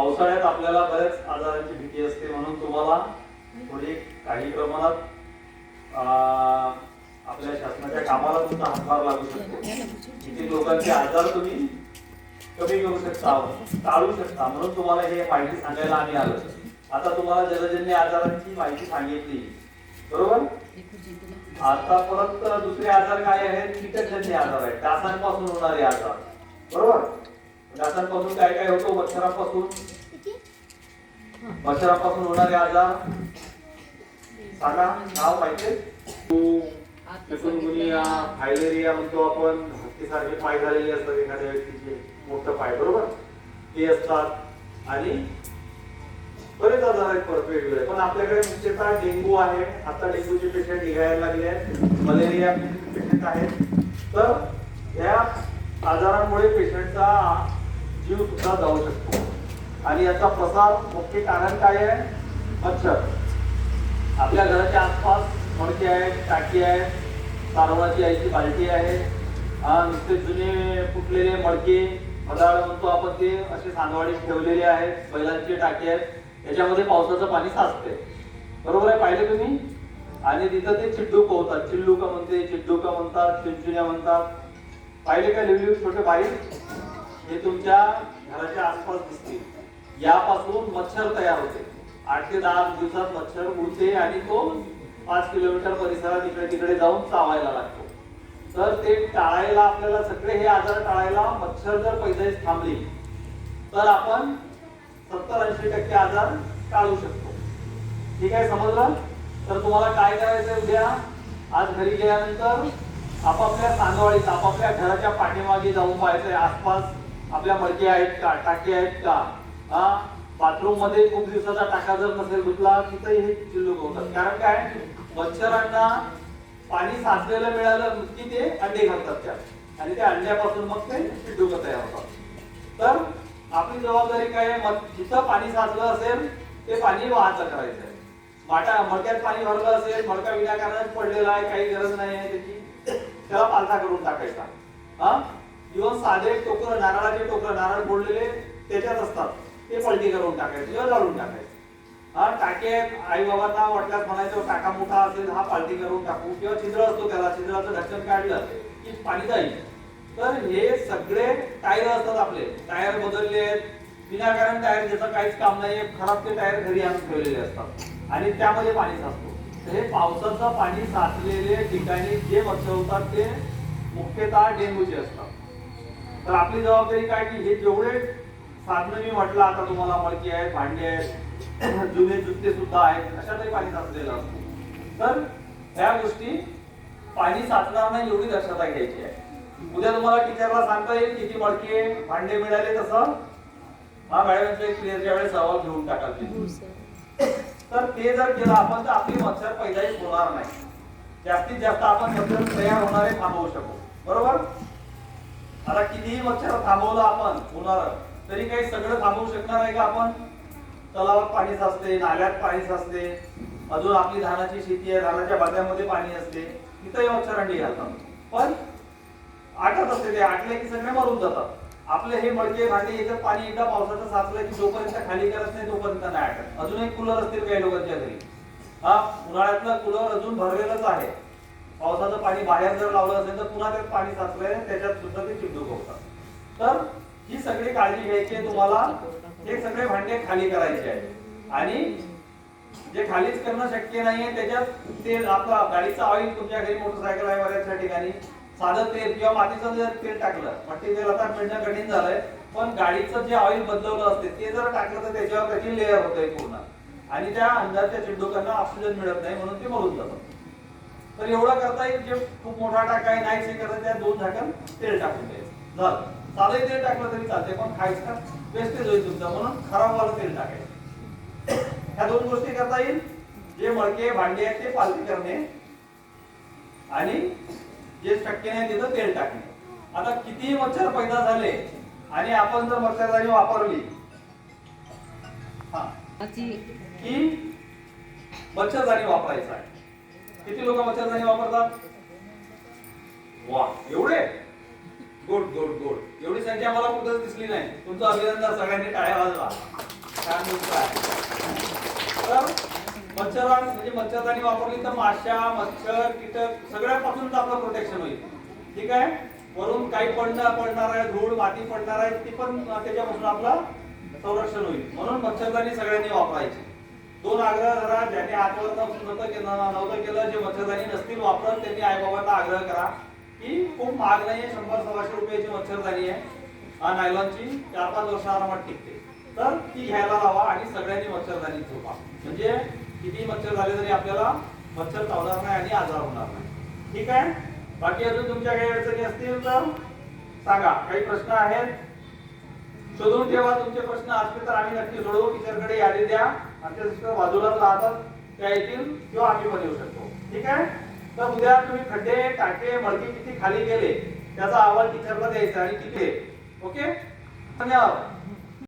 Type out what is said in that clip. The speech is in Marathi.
पावसाळ्यात आपल्याला बऱ्याच आजारांची भीती असते म्हणून तुम्हाला थोडी काही प्रमाणात अं, आपल्या शासनाच्या कामाला तुमचा हातभार लागू शकतो. किती लोकांचे आजार तुम्ही कमी करू शकता टाळू शकता. म्हणून तुम्हाला हे माहिती सांगायला आम्ही आलो. आता तुम्हाला जलजन्य आजारांची माहिती सांगितली. बरोबर? आता परत दुसरे आजार काय आहेत? कीटकजन्य आजार आहेत. डासांपासून होणारे आजार. बरोबर? डासांपासून काय काय होतो? मच्छरांपासून मच्छरांपासून होणारे आजार? सांगा नाव माहिती? चिकनगुनिया फायलेरिया म्हणतो आपण हत्तीसारखे पाय झालेले असतात एखाद्या व्यक्तीचे मोठं पाय बरोबर? ते असतात. आणि बरेच आजार आहेत परत वेगवेगळे. पण आपल्याकडे मुख्यतः डेंगू आहे. आता डेंग्यूचे पेशंट निघायला लागले आहेत. मलेरिया पेशंट आहेत. तर या आजारांमुळे पेशंटचा जीव सुद्धा जाऊ शकतो. आणि याचा प्रसार मुख्य कारण काय आहे? मच्छर. आपल्या घराच्या आसपास मडके आहेत टाकी आहेत सारवणाची आईची बाल्टी आहे. नुसते जुने फुटलेले मडके मदाळ म्हणतो आपण ते असे सांगवाडीत ठेवलेले आहेत बैलांचे टाकी आहेत. त्याच्यामध्ये पावसाचं पाणी साचते बरोबर आहे पाहिले तुम्ही? आणि तिथं ते चिड्डूक होतात. चिल्लुका म्हणते चिड्डुका म्हणतात चिंचुन्या म्हणतात. पाहिले का लिवली छोटे बारीक? हे तुमच्या घराच्या आसपास दिसतील. यापासून मच्छर तयार होते. आठ ते दहा दिवसात मच्छर उडते आणि तो पाच किलोमीटर परिसरात इकडे तिकडे जाऊन चावायला लागतो. तर ते टाळायला आपल्याला सगळे हे आजार टाळायला मच्छर जर पैदाईच थांबली तर आपण सत्तर ऐंशी टक्के आजार टाळू शकतो. ठीक आहे समजलं? तर तुम्हाला काय करायचं उद्या? आज घरी गेल्यानंतर आपापल्या तांदवाळीत आपापल्या घराच्या पाठीमागे जाऊन पाहायचंय आसपास आपल्या मडके आहेत का? टाके आहेत का? हा? बाथरूममध्ये खूप दिवसाचा टाका जर नसेल धुतला तिथं हे चिल्लूक होतात. कारण काय? मच्छरांना पाणी साचलेलं मिळालं की ते अंडे घालतात त्यात आणि त्या अंड्यापासून मग ते चिड्डूक तयार होतात. तर आपली जबाबदारी काय आहे? जिथं पाणी साचलं असेल ते पाणी वाहतं करायचं. आहे माटा मडक्यात पाणी भरलं असेल मडका विनाकारण पडलेला आहे काही गरज नाही आहे त्याची. त्याला पालथा करून टाकायचा. हा? इव्हन साधे टोकर नारळाचे टोकर नारळ फोडलेले त्याच्यात असतात. ते पलटी करून टाकायचे किंवा जाळून टाकायचे. हा टाके आई बाबांना वाटल्यास म्हणायचं टाका मोठा असेल हा पालटी करून टाकू. किंवा छिद्र असतो त्याला छिद्राचं ढक्कन काढलं की पाणी जाईल. तर हे सगळे टायर असतात आपले. टायर बदलले आहेत विनाकारण टायर ज्याचं काहीच काम नाही खराब ते टायर घरी आणून ठेवलेले असतात. आणि त्यामध्ये पाणी साचतो. तर हे पावसाचं पाणी साचलेले ठिकाणी जे मच्छर होतात ते मुख्यतः डेंग्यूचे असतात. तर आपली जबाबदारी काय की हे जेवढे साधनं मी म्हटलं आता तुम्हाला मडकी आहेत भांडी आहेत जुने जुत्ते सुद्धा आहेत अशा तरी पाणी साचलेलं असतं. तर ह्या गोष्टी पाणी साचणार नाही एवढी दक्षता घ्यायची आहे. उद्या तुम्हाला टीचरला सांगता येईल किती मडके भांडे मिळाले तसं. हा मॅडम एक क्लिअरच्या वेळेस अहवाल घेऊन टाकाल तुम्ही. तर ते जर केलं आपण तर आपली मच्छर पैदाईच होणार नाही. जास्तीत जास्त आपण मच्छर तयार होणारे थांबवू शकू. बरोबर? आता कितीही मच्छर थांबवलं आपण होणार तरी काही सगळं थांबवू शकणार आहे का आपण? तलावात पाणी साचते नाल्यात पाणी साचते अजून आपली धानाची शेती आहे धानाच्या बांध्यामध्ये पाणी असते तिथंही मच्छर अंडी घालतात पण आटत असते ते आटले की सगळे मरून जातात. आपले हे मडके भांडे याच्यात पाणी एकदा पावसाचं साचलं की जोपर्यंत खाली करत नाही तोपर्यंत नाही आटत. अजून एक कूलर असतील काही लोकांच्या घरी. हा उन्हाळ्यातलं कूलर अजून भरलेलंच आहे. पावसाचं पाणी बाहेर जर लावलं असेल तर पुन्हा ते पाणी साचलंय त्याच्यात सुद्धा ते चिडूक होतात तर ही सगळी काळजी घ्यायची आहे तुम्हाला. हे सगळे भांडे खाली करायचे आहे. आणि जे खालीच करणं शक्य नाहीये त्याच्यात तेल आपला गाडीचं ऑइल तुमच्या घरी मोटरसायकल आहे बऱ्याचशा ठिकाणी. साधं तेल किंवा मातीचं जर तेल टाकलं मट्टी तेल आता मिळणं कठीण झालंय पण गाडीचं जे ऑइल बदलवलं असते ते जर टाकलं तर त्याच्यावर त्याची लेअर होते पूर्ण. आणि त्या अंधारच्या चिंडुकांना ऑक्सिजन मिळत नाही म्हणून ते मरून जातात तर एवढं करता येईल जे खूप मोठा टाका आहे नाही करता त्या दोन झाकण तेल टाकून द्यायचं. झालं. साधंही तेल टाकलं तरी चालते पण खायचं वेस्टेज होईल तुमचं म्हणून खराब वालं तेल टाकायचं. ह्या दोन गोष्टी करता येईल. जे मडके भांडे आहेत ते पालती करणे. आणि जे शक्य नाही तिथं तेल टाकणे. आता कितीही मच्छर पैदा झाले आणि आपण जर मच्छरदाणी वापरली हा की मच्छरदाणी वापरायचं आहे. किती लोक मच्छरदाणी वापरतात? वा एवढे? Good good good. एवढी संख्या मला कुठंच दिसली नाही. तुमचं अभिनंदन सगळ्यांनी टाळ्या वाजवा. छान तर मच्छर म्हणजे मच्छरदाणी वापरली तर माशा मच्छर कीटक सगळ्यापासून आपलं प्रोटेक्शन होईल. ठीक आहे? वरून काही पडणार पडणार आहे धूळ माती पडणार आहे ती पण त्याच्यापासून आपलं संरक्षण होईल. म्हणून मच्छरदाणी सगळ्यांनी वापरायची. दोन आग्रह करा ज्यांनी आजवर नव्हतं केलं नव्हतं केलं जे मच्छरदाणी नसतील वापरत त्यांनी आईबाबांना आग्रह करा की खूप महाग नाही आहे शंभर सव्वाशे रुपयाची मच्छरदाणी आहे. नायलॉनची चार पाच वर्ष आरामात टिकते. तर ती घ्यायला लावा आणि सगळ्यांनी मच्छरदाणी झोपा म्हणजे किती मच्छर झाले तरी आपल्याला मच्छर चावणार नाही आणि आजार होणार नाही. ठीक आहे? बाकी अजून तुमच्या काही अडचणी असतील तर सांगा. काही प्रश्न आहेत? शोधून ठेवा तुमचे प्रश्न. असतील तर आम्ही नक्की सोडवू. टीचरकडे यादी द्या. आमच्या सिस्टर बाजूलाच राहतात त्या येतील किंवा आम्ही पण येऊ शकतो. ठीक आहे? तर उद्या तुम्ही खड्डे टाके मडकी किती खाली गेले त्याचा अहवाल टीचरला द्यायचा आणि किती ओके? धन्यवाद.